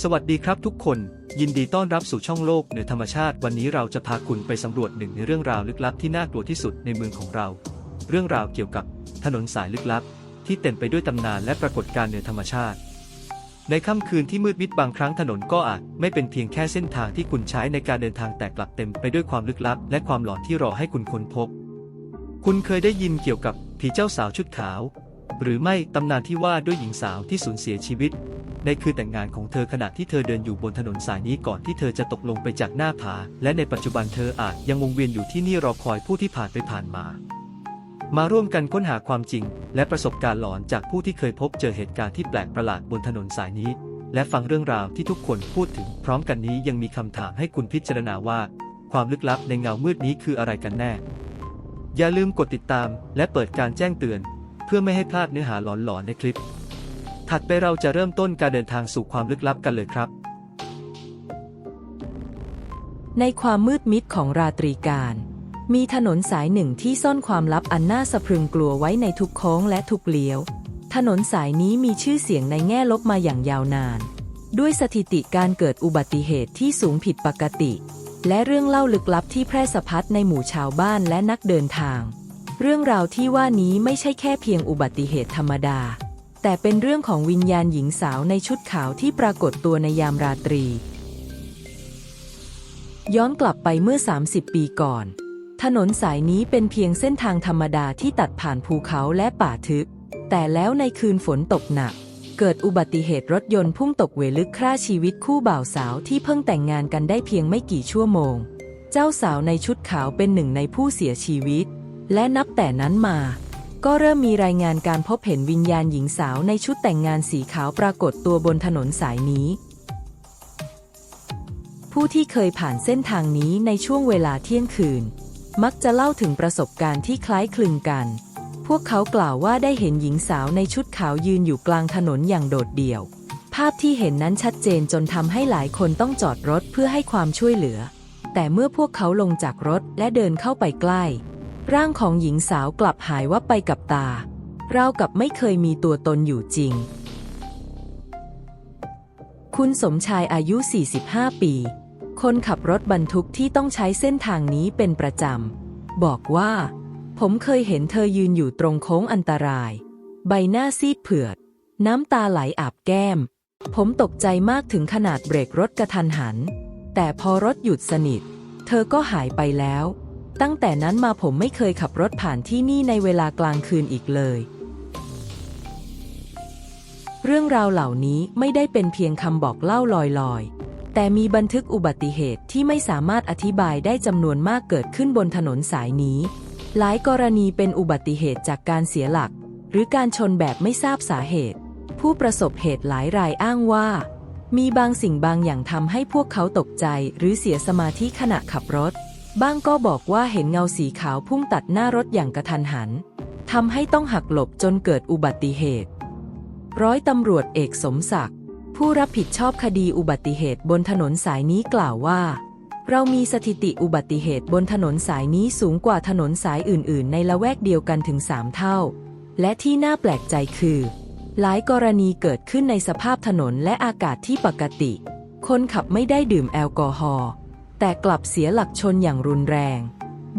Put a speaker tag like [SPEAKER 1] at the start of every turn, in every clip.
[SPEAKER 1] สวัสดีครับทุกคน ยินดีต้อนรับสู่ช่องโลกเหนือธรรมชาติ วันนี้เราจะพาคุณไปสำรวจหนึ่งในเรื่องราวลึกลับที่น่ากลัวที่สุดในเมืองของเรา เรื่องราวเกี่ยวกับถนนสายลึกลับ ที่เต็มไปด้วยตำนานและปรากฏการณ์เหนือธรรมชาติ ในค่ำคืนที่มืดมิดบางครั้งถนนก็อาจไม่เป็นเพียงแค่เส้นทางที่คุณใช้ในการเดินทางแต่กลับเต็มไปด้วยความลึกลับ และความหลอนที่รอให้คุณค้นพบ คุณเคยได้ยินเกี่ยวกับผีเจ้าสาวชุดขาว หรือไม่ตำนานที่ว่าด้วยหญิงสาวที่สูญเสียชีวิต ในคืนแต่งงานของเธอขณะที่เธอเดินอยู่บนถนนสายนี้ก่อนที่เธอจะตกลงไปจากหน้าผา และในปัจจุบันเธออาจยังวงเวียนอยู่ที่นี่รอคอยผู้ที่ผ่านไปผ่านมา มาร่วมกันค้นหาความจริง และประสบการณ์หลอนจากผู้ที่เคยพบเจอเหตุการณ์ที่แปลกประหลาดบนถนนสายนี้ และฟังเรื่องราวที่ทุกคนพูดถึง พร้อมกันนี้ยังมีคำถามให้คุณพิจารณาว่า ความลึกลับในเงามืดนี้คืออะไรกันแน่ อย่าลืมกดติดตาม และเปิดการแจ้งเตือน เพื่อไม่ให้พลาดเนื้อหาหลอนๆในคลิป ถัดไปเราจะเริ่มต้นการเดินทางสู่ความลึกลับกันเลยครับ
[SPEAKER 2] ในความมืดมิดของราตรีการ มีถนนสายหนึ่งที่ซ่อนความลับอันน่าสะพรึงกลัวไว้ในทุกโค้งและทุกเลี้ยว ถนนสายนี้มีชื่อเสียงในแง่ลบมาอย่างยาวนาน ด้วยสถิติการเกิดอุบัติเหตุที่สูงผิดปกติ และเรื่องเล่าลึกลับที่แพร่สะพัดในหมู่ชาวบ้านและนักเดินทาง เรื่องราวที่ว่านี้ไม่ใช่แค่เพียงอุบัติเหตุธรรมดา แต่เป็นเรื่องของวิญญาณหญิงสาวในชุดขาวที่ปรากฏตัวในยามราตรี ย้อนกลับไปเมื่อ 30 ปีก่อน ถนนสายนี้เป็นเพียงเส้นทางธรรมดาที่ตัดผ่านภูเขาและป่าทึบ แต่แล้วในคืนฝนตกหนัก เกิดอุบัติเหตุรถยนต์พุ่งตกเวลึกฆ่าชีวิตคู่บ่าวสาวที่เพิ่งแต่งงานกันได้เพียงไม่กี่ชั่วโมง เจ้าสาวในชุดขาวเป็นหนึ่งในผู้เสียชีวิต และนับแต่นั้นมา ก็เริ่มมีรายงานการพบเห็นวิญญาณหญิงสาวในชุดแต่งงานสีขาวปรากฏตัวบนถนนสายนี้ ผู้ที่เคยผ่านเส้นทางนี้ในช่วงเวลาเที่ยงคืน มักจะเล่าถึงประสบการณ์ที่คล้ายคลึงกัน พวกเขากล่าวว่าได้เห็นหญิงสาวในชุดขาวยืนอยู่กลางถนนอย่างโดดเดี่ยว ภาพที่เห็นนั้นชัดเจนจนทำให้หลายคนต้องจอดรถเพื่อให้ความช่วยเหลือ แต่เมื่อพวกเขาลงจากรถและเดินเข้าไปใกล้ ร่างของหญิงสาวกลับหายวับไปกับตา ราวกับไม่เคยมีตัวตนอยู่จริง คุณสมชายอายุ 45 ปี คนขับรถบรรทุกที่ต้องใช้เส้นทางนี้เป็นประจำ บอกว่า ผมเคยเห็นเธอยืนอยู่ตรงโค้งอันตราย ใบหน้าซีดเผือด น้ำตาไหลอาบแก้ม ผมตกใจมากถึงขนาดเบรกรถกระทันหัน แต่พอรถหยุดสนิท เธอก็หายไปแล้ว ตั้งแต่นั้นมาผมไม่เคยขับรถผ่านที่นี่ในเวลากลางคืนอีกเลย เรื่องราวเหล่านี้ไม่ได้เป็นเพียงคำบอกเล่าลอยๆ แต่มีบันทึกอุบัติเหตุที่ไม่สามารถอธิบายได้จำนวนมากเกิดขึ้นบนถนนสายนี้ หลายกรณีเป็นอุบัติเหตุจากการเสียหลัก หรือการชนแบบไม่ทราบสาเหตุ ผู้ประสบเหตุหลายรายอ้างว่า มีบางสิ่งบางอย่างทำให้พวกเขาตกใจ หรือเสียสมาธิขณะขับรถ บ้างก็บอกว่าเห็นเงาสีขาวพุ่งตัดหน้ารถอย่างกระทันหันทำให้ต้องหักหลบจนเกิดอุบัติเหตุ ร้อยตำรวจเอกสมศักดิ์ผู้รับผิดชอบคดีอุบัติเหตุบนถนนสายนี้กล่าวว่า เรามีสถิติอุบัติเหตุบนถนนสายนี้สูงกว่าถนนสายอื่น ๆ ในละแวกเดียวกันถึง 3 เท่า และที่น่าแปลกใจคือ หลายกรณีเกิดขึ้นในสภาพถนนและอากาศที่ปกติ คนขับไม่ได้ดื่มแอลกอฮอล์ แต่กลับเสียหลักชนอย่างรุนแรง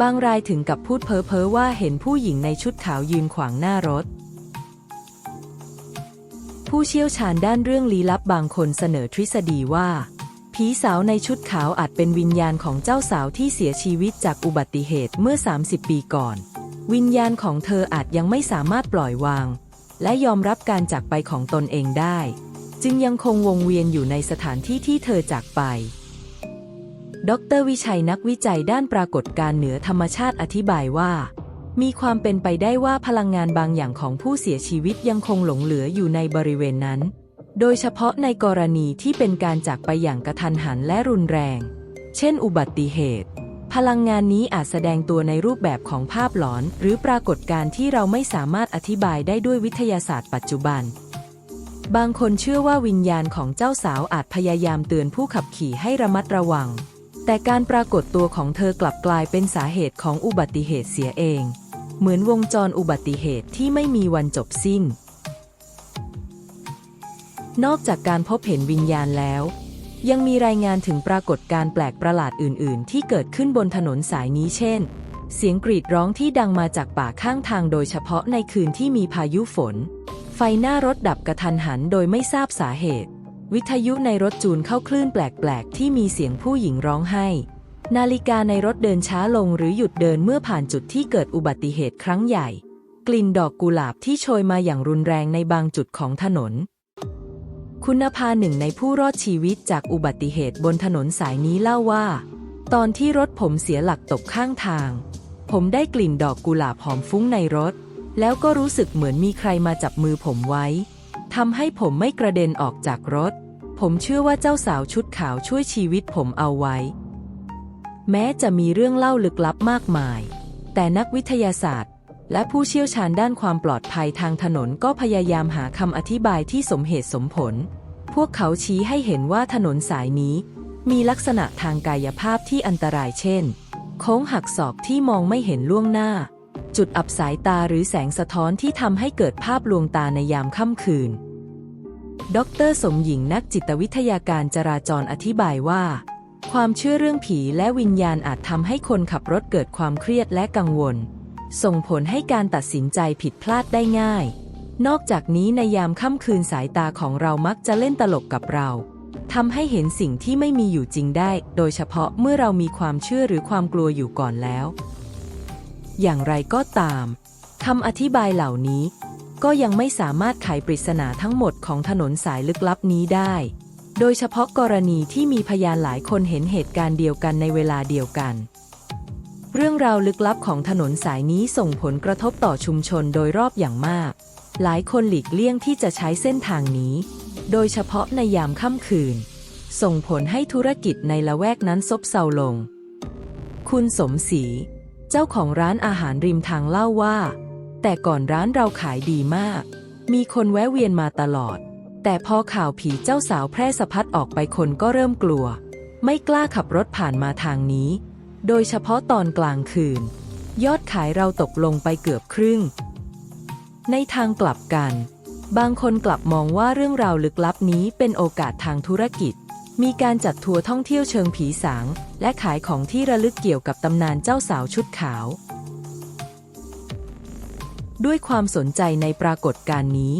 [SPEAKER 2] บางรายถึงกับพูดเพ้อเพ้อว่าเห็นผู้หญิงในชุดขาวยืนขวางหน้ารถ ผู้เชี่ยวชาญด้านเรื่องลี้ลับบางคนเสนอทฤษฎีว่า ผีสาวในชุดขาวอาจเป็นวิญญาณของเจ้าสาวที่เสียชีวิตจากอุบัติเหตุเมื่อ 30 ปีก่อน วิญญาณของเธออาจยังไม่สามารถปล่อยวาง และยอมรับการจากไปของตนเองได้ จึงยังคงวงเวียนอยู่ในสถานที่ที่เธอจากไป ดรวิชัยนักวิจัยด้านปรากฏการณ์เหนือธรรมชาติอธิบายว่า มีความเป็นไปได้ว่าพลังงานบางอย่างของผู้เสียชีวิตยังคงหลงเหลืออยู่ในบริเวณนั้น โดยเฉพาะในกรณีที่เป็นการจากไปอย่างกระทันหันและรุนแรง เช่น อุบัติเหตุ พลังงานนี้อาจแสดงตัวในรูปแบบของภาพหลอน หรือปรากฏการณ์ที่เราไม่สามารถอธิบายได้ด้วยวิทยาศาสตร์ปัจจุบันบางคนเชื่อว่าวิญญาณของเจ้าสาวอาจพยายามเตือนผู้ขับขี่ให้ระมัดระวัง แต่การปรากฏตัวของเธอกลับกลายเป็นสาเหตุของอุบัติเหตุเสียเอง เหมือนวงจรอุบัติเหตุที่ไม่มีวันจบสิ้น นอกจากการพบเห็นวิญญาณแล้ว ยังมีรายงานถึงปรากฏการแปลกประหลาดอื่น ๆ ที่เกิดขึ้นบนถนนสายนี้เช่น เสียงกรีดร้องที่ดังมาจากป่าข้างทางโดยเฉพาะในคืนที่มีพายุฝน ไฟหน้ารถดับกระทันหันโดยไม่ทราบสาเหตุ วิทยุในรถจูนเข้าคลื่นแปลกๆ ที่มีเสียงผู้หญิงร้องไห้ นาฬิกาในรถเดินช้าลงหรือหยุดเดินเมื่อผ่านจุดที่เกิดอุบัติเหตุครั้งใหญ่ กลิ่นดอกกุหลาบที่โชยมาอย่างรุนแรงในบางจุดของถนน คุณภาหนึ่งในผู้รอดชีวิตจากอุบัติเหตุบนถนนสายนี้เล่าว่า ตอนที่รถผมเสียหลักตกข้างทาง ผมได้กลิ่นดอกกุหลาบหอมฟุ้งในรถ แล้วก็รู้สึกเหมือนมีใครมาจับมือผมไว้ทำให้ผมไม่กระเด็นออกจากรถ ผมเชื่อว่าเจ้าสาวชุดขาวช่วยชีวิตผมเอาไว้ แม้จะมีเรื่องเล่าลึกลับมากมาย แต่นักวิทยาศาสตร์ และผู้เชี่ยวชาญด้านความปลอดภัยทางถนนก็พยายามหาคำอธิบายที่สมเหตุสมผล พวกเขาชี้ให้เห็นว่าถนนสายนี้ มีลักษณะทางกายภาพที่อันตรายเช่น โค้งหักศอกที่มองไม่เห็นล่วงหน้า จุดอับสายตาหรือแสงสะท้อนที่ทำให้เกิดภาพลวงตาในยามค่ำคืน ดรสมหญิงนักจิตวิทยาการจราจรอธิบายว่า ความเชื่อเรื่องผีและวิญญาณอาจทำให้คนขับรถเกิดความเครียดและกังวล ส่งผลให้การตัดสินใจผิดพลาดได้ง่าย นอกจากนี้ในยามค่ำคืนสายตาของเรามักจะเล่นตลกกับเราทำให้เห็นสิ่งที่ไม่มีอยู่จริงได้ โดยเฉพาะเมื่อเรามีความเชื่อหรือความกลัวอยู่ก่อนแล้ว อย่างไรก็ตามคำอธิบายเหล่านี้ ก็ยังไม่สามารถไขปริศนาทั้งหมดของถนนสายลึกลับนี้ได้ โดยเฉพาะกรณีที่มีพยานหลายคนเห็นเหตุการณ์เดียวกันในเวลาเดียวกัน เรื่องราวลึกลับของถนนสายนี้ส่งผลกระทบต่อชุมชนโดยรอบอย่างมาก หลายคนหลีกเลี่ยงที่จะใช้เส้นทางนี้ โดยเฉพาะในยามค่ำคืน ส่งผลให้ธุรกิจในละแวกนั้นซบเซาลง คุณสมศรี เจ้าของร้านอาหารริมทางเล่าว่า แต่ก่อนร้านเราขายดีมาก มีคนแวะเวียนมาตลอด แต่พอข่าวผีเจ้าสาวแพร่สะพัดออกไปคนก็เริ่มกลัว ไม่กล้าขับรถผ่านมาทางนี้ โดยเฉพาะตอนกลางคืน ยอดขายเราตกลงไปเกือบครึ่ง ในทางกลับกัน บางคนกลับมองว่าเรื่องราวลึกลับนี้เป็นโอกาสทางธุรกิจ มีการจัดทัวร์ท่องเที่ยวเชิงผีสาง และขายของที่ระลึกเกี่ยวกับตำนานเจ้าสาวชุดขาว ด้วยความสนใจในปรากฏการณ์นี้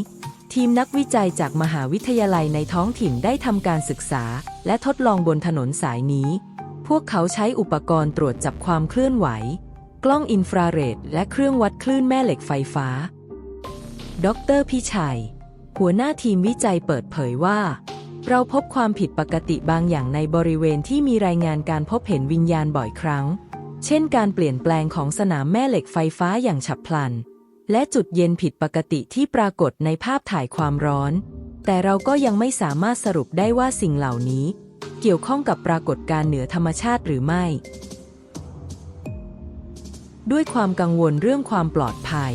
[SPEAKER 2] ทีมนักวิจัยจากมหาวิทยาลัยในท้องถิ่นได้ทำการศึกษา และทดลองบนถนนสายนี้ พวกเขาใช้อุปกรณ์ตรวจจับความเคลื่อนไหว กล้องอินฟราเรดและเครื่องวัดคลื่นแม่เหล็กไฟฟ้า ดรพิชัย หัวหน้าทีมวิจัยเปิดเผยว่า เราพบความผิดปกติบางอย่างในบริเวณที่มีรายงานการพบเห็นวิญญาณบ่อยครั้ง เช่น การเปลี่ยนแปลงของสนามแม่เหล็กไฟฟ้าอย่างฉับพลัน และจุดเย็นผิดปกติที่ปรากฏในภาพถ่ายความร้อน แต่เราก็ยังไม่สามารถสรุปได้ว่าสิ่งเหล่านี้ เกี่ยวข้องกับปรากฏการณ์เหนือธรรมชาติหรือไม่ ด้วยความกังวลเรื่องความปลอดภัย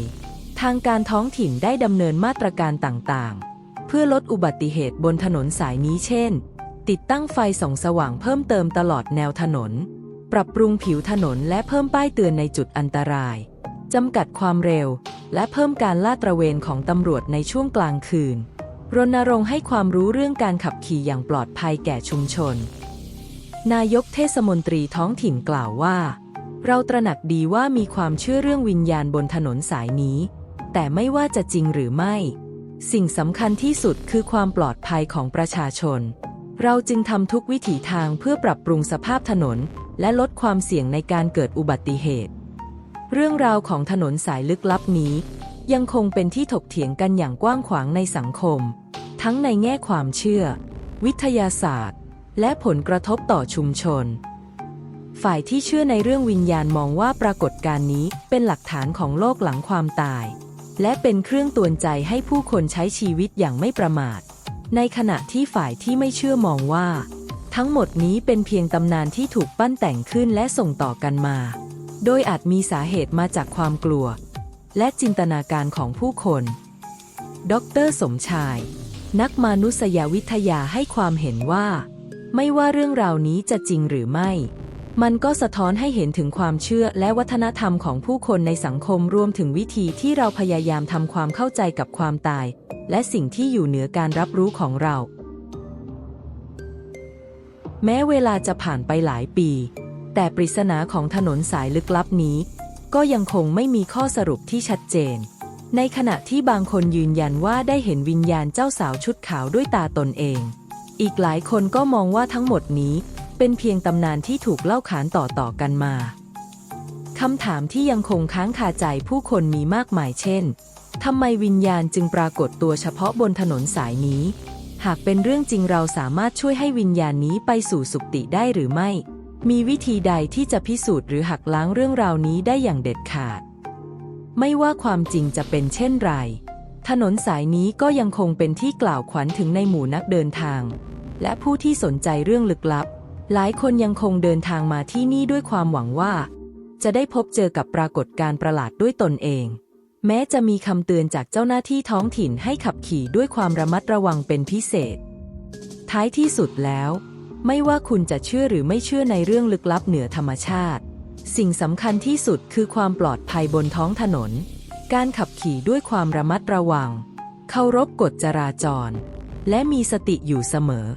[SPEAKER 2] ทางการท้องถิ่นได้ดำเนินมาตรการต่างๆ เพื่อลดอุบัติเหตุบนถนนสายนี้เช่น ติดตั้งไฟส่องสว่างเพิ่มเติมตลอดแนวถนน ปรับปรุงผิวถนนและเพิ่มป้ายเตือนในจุดอันตรายจำกัดความเร็ว และเพิ่มการลาดตระเวนของตำรวจในช่วงกลางคืน รณรงค์ให้ความรู้เรื่องการขับขี่อย่างปลอดภัยแก่ชุมชน นายกเทศมนตรีท้องถิ่นกล่าวว่า เราตระหนักดีว่ามีความเชื่อเรื่องวิญญาณบนถนนสายนี้ แต่ไม่ว่าจะจริงหรือไม่ สิ่งสำคัญที่สุดคือความปลอดภัยของประชาชน เราจึงทำทุกวิถีทางเพื่อปรับปรุงสภาพถนน และลดความเสี่ยงในการเกิดอุบัติเหตุ เรื่องราวของถนนสายลึกลับนี้ ยังคงเป็นที่ถกเถียงกันอย่างกว้างขวางในสังคม ทั้งในแง่ความเชื่อ วิทยาศาสตร์ และผลกระทบต่อชุมชน ฝ่ายที่เชื่อในเรื่องวิญญาณมองว่าปรากฏการณ์นี้เป็นหลักฐานของโลกหลังความตาย และเป็นเครื่องตือนใจให้ผู้คนใช้ชีวิตอย่างไม่ประมาท ในขณะที่ฝ่ายที่ไม่เชื่อมองว่า ทั้งหมดนี้เป็นเพียงตำนานที่ถูกปั้นแต่งขึ้นและส่งต่อกันมา โดยอาจมีสาเหตุมาจากความกลัว และจินตนาการของผู้คน ดร สมชาย นักมนุษยวิทยาให้ความเห็นว่า ไม่ว่าเรื่องราวนี้จะจริงหรือไม่ มันก็สะท้อนให้เห็นถึงความเชื่อและวัฒนธรรมของผู้คนในสังคมรวมถึงวิธีที่เราพยายามทำความเข้าใจกับความตาย และสิ่งที่อยู่เหนือการรับรู้ของเรา แม้เวลาจะผ่านไปหลายปี แต่ปริศนาของถนนสายลึกลับนี้ ก็ยังคงไม่มีข้อสรุปที่ชัดเจน ในขณะที่บางคนยืนยันว่าได้เห็นวิญญาณเจ้าสาวชุดขาวด้วยตาตนเอง อีกหลายคนก็มองว่าทั้งหมดนี้ เป็นเพียงตำนานที่ถูกเล่าขานต่อๆกันมาคำถามที่ยังคงค้างคาใจผู้คนมีมากมายเช่นทำไมวิญญาณจึงปรากฏตัวเฉพาะบนถนนสายนี้ หากเป็นเรื่องจริงเราสามารถช่วยให้วิญญาณนี้ไปสู่สุคติได้หรือไม่ มีวิธีใดที่จะพิสูจน์หรือหักล้างเรื่องราวนี้ได้อย่างเด็ดขาด ไม่ว่าความจริงจะเป็นเช่นไร ถนนสายนี้ก็ยังคงเป็นที่กล่าวขวัญถึงในหมู่นักเดินทาง และผู้ที่สนใจเรื่องลึกลับ หลายคนยังคงเดินทางมาที่นี่ด้วยความหวังว่า จะได้พบเจอกับปรากฏการณ์ประหลาดด้วยตนเอง แม้จะมีคำเตือนจากเจ้าหน้าที่ท้องถิ่นให้ขับขี่ด้วยความระมัดระวังเป็นพิเศษ ท้ายที่สุดแล้ว ไม่ว่าคุณจะเชื่อหรือไม่เชื่อในเรื่องลึกลับเหนือธรรมชาติ สิ่งสำคัญที่สุดคือความปลอดภัยบนท้องถนน การขับขี่ด้วยความระมัดระวัง เคารพกฎจราจร และมีสติอยู่เสมอ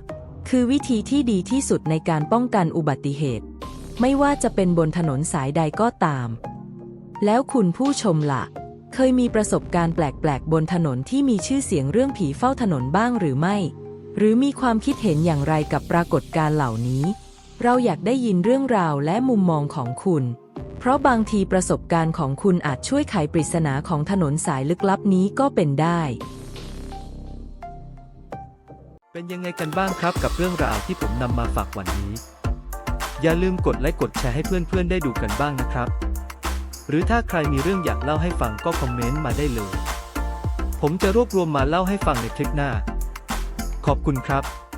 [SPEAKER 2] คือวิธีที่ดีที่สุดในการป้องกันอุบัติเหตุ ไม่ว่าจะเป็นบนถนนสายใดก็ตาม แล้วคุณผู้ชมล่ะ เคยมีประสบการณ์แปลกๆ บนถนนที่มีชื่อเสียงเรื่องผีเฝ้าถนนบ้างหรือไม่ หรือมีความคิดเห็นอย่างไรกับปรากฏการเหล่านี้ เราอยากได้ยินเรื่องราวและมุมมองของคุณ เพราะบางทีประสบการณ์ของคุณอาจช่วยไขปริศนาของถนนสายลึกลับนี้ก็เป็นได้
[SPEAKER 1] เป็นยังไงกันบ้างครับกับเรื่องราวที่ผมนำมาฝากวันนี้ อย่าลืมกดไลค์กดแชร์ให้เพื่อนๆได้ดูกันบ้างนะครับ หรือถ้าใครมีเรื่องอยากเล่าให้ฟังก็คอมเมนต์มาได้เลย ผมจะรวบรวมมาเล่าให้ฟังในคลิปหน้า ขอบคุณครับ